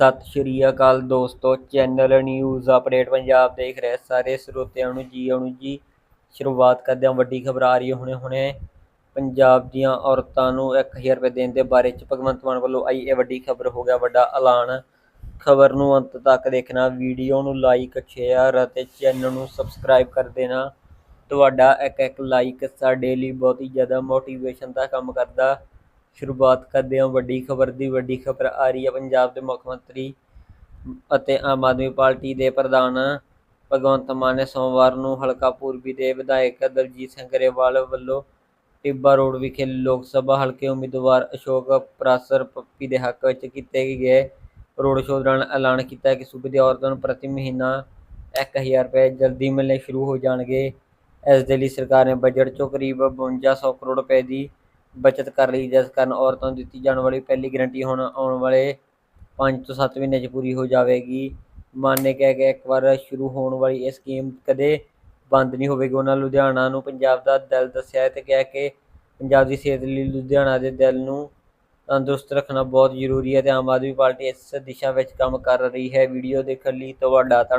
ਸਤਿ ਸ਼੍ਰੀ ਅਕਾਲ ਦੋਸਤੋ channel news update Punjab ਦੇਖ ਰਹੇ ਸਾਰੇ ਸਰੋਤਿਆਂ ਨੂੰ ਜੀ ਆਉਣ ਜੀ ਸ਼ੁਰੂਆਤ ਕਰਦੇ ਹਾਂ। ਵੱਡੀ ਖਬਰ ਆ ਰਹੀ ਹੈ ਹੁਣੇ ਹੁਣੇ। ਪੰਜਾਬ ਦੀਆਂ ਔਰਤਾਂ ਨੂੰ 1000 ਰੁਪਏ ਦੇਣ ਦੇ ਬਾਰੇ ਚ ਭਗਵੰਤ ਮਾਨ ਵੱਲੋਂ ਆਈ ਇਹ ਵੱਡੀ ਖਬਰ, ਹੋ ਗਿਆ ਵੱਡਾ ਐਲਾਨ। ਖਬਰ ਨੂੰ ਅੰਤ ਤੱਕ ਦੇਖਣਾ ਵੀਡੀਓ ਨੂੰ ਲਾਈਕ ਸ਼ੇਅਰ ਅਤੇ ਚੈਨਲ ਨੂੰ ਸਬਸਕ੍ਰਾਈਬ ਕਰ ਦੇਣਾ। ਤੁਹਾਡਾ ਇੱਕ ਇੱਕ ਲਾਈਕ ਸਾਡੇ ਲਈ ਬਹੁਤ ਹੀ ਜ਼ਿਆਦਾ ਮੋਟੀਵੇਸ਼ਨ ਦਾ ਕੰਮ ਕਰਦਾ। ਸ਼ੁਰੂਆਤ ਕਰਦੇ ਹਾਂ। ਵੱਡੀ ਖਬਰ ਦੀ ਵੱਡੀ ਖਬਰ ਆ ਰਹੀ ਹੈ ਪੰਜਾਬ ਦੇ ਮੁੱਖ ਮੰਤਰੀ ਅਤੇ ਆਮ ਆਦਮੀ ਪਾਰਟੀ ਦੇ ਪ੍ਰਧਾਨ ਭਗਵੰਤ ਮਾਨ ਨੇ ਸੋਮਵਾਰ ਨੂੰ ਹਲਕਾ ਪੂਰਬੀ ਦੇ ਵਿਧਾਇਕ ਦਲਜੀਤ ਸਿੰਘ ਗਰੇਵਾਲ ਵੱਲੋਂ ਟਿੱਬਾ ਰੋਡ ਵਿਖੇ ਲੋਕ ਸਭਾ ਹਲਕੇ ਉਮੀਦਵਾਰ ਅਸ਼ੋਕ ਪ੍ਰਾਸਰ ਪੱਪੀ ਦੇ ਹੱਕ ਵਿੱਚ ਕੀਤੇ ਗਏ ਰੋਡ ਸ਼ੋਅ ਦੌਰਾਨ ਐਲਾਨ ਕੀਤਾ ਕਿ ਸੂਬੇ ਦੀ ਔਰਤਾਂ ਨੂੰ ਪ੍ਰਤੀ ਮਹੀਨਾ 1000 ਰੁਪਏ ਜਲਦੀ ਮਿਲਣੇ ਸ਼ੁਰੂ ਹੋ ਜਾਣਗੇ। ਇਸ ਦੇ ਲਈ ਸਰਕਾਰ ਨੇ ਬਜਟ ਚੋਂ ਕਰੀਬ 5200 ਕਰੋੜ ਰੁਪਏ ਦੀ ਬਚਤ ਕਰ ਲਈ ਜਿਸ ਕਾਰਨ ਔਰਤਾਂ ਨੂੰ ਦਿੱਤੀ ਜਾਣ ਵਾਲੀ ਪਹਿਲੀ ਗਰੰਟੀ ਹੁਣ ਆਉਣ ਵਾਲੇ 5 ਤੋਂ 7 ਮਹੀਨੇ 'ਚ ਪੂਰੀ ਹੋ ਜਾਵੇਗੀ। ਮਾਨ ਨੇ ਕਿਹਾ ਕਿ ਇੱਕ ਵਾਰ ਸ਼ੁਰੂ ਹੋਣ ਵਾਲੀ ਇਹ ਸਕੀਮ ਕਦੇ ਬੰਦ ਨਹੀਂ ਹੋਵੇਗੀ। ਉਹਨਾਂ ਲੁਧਿਆਣਾ ਨੂੰ ਪੰਜਾਬ ਦਾ ਦਿਲ ਦੱਸਿਆ ਤੇ ਕਿਹਾ ਕਿ ਪੰਜਾਬ ਦੀ ਸਿਹਤ ਲਈ ਲੁਧਿਆਣਾ ਦੇ ਦਿਲ ਨੂੰ ਤੰਦਰੁਸਤ ਰੱਖਣਾ ਬਹੁਤ ਜ਼ਰੂਰੀ ਹੈ ਤੇ ਆਮ ਆਦਮੀ ਪਾਰਟੀ ਇਸ ਦਿਸ਼ਾ ਵਿੱਚ ਕੰਮ ਕਰ ਰਹੀ ਹੈ। ਵੀਡੀਓ ਦੇਖਣ ਲਈ ਤੁਹਾਡਾ ਧੰਨਵਾਦ।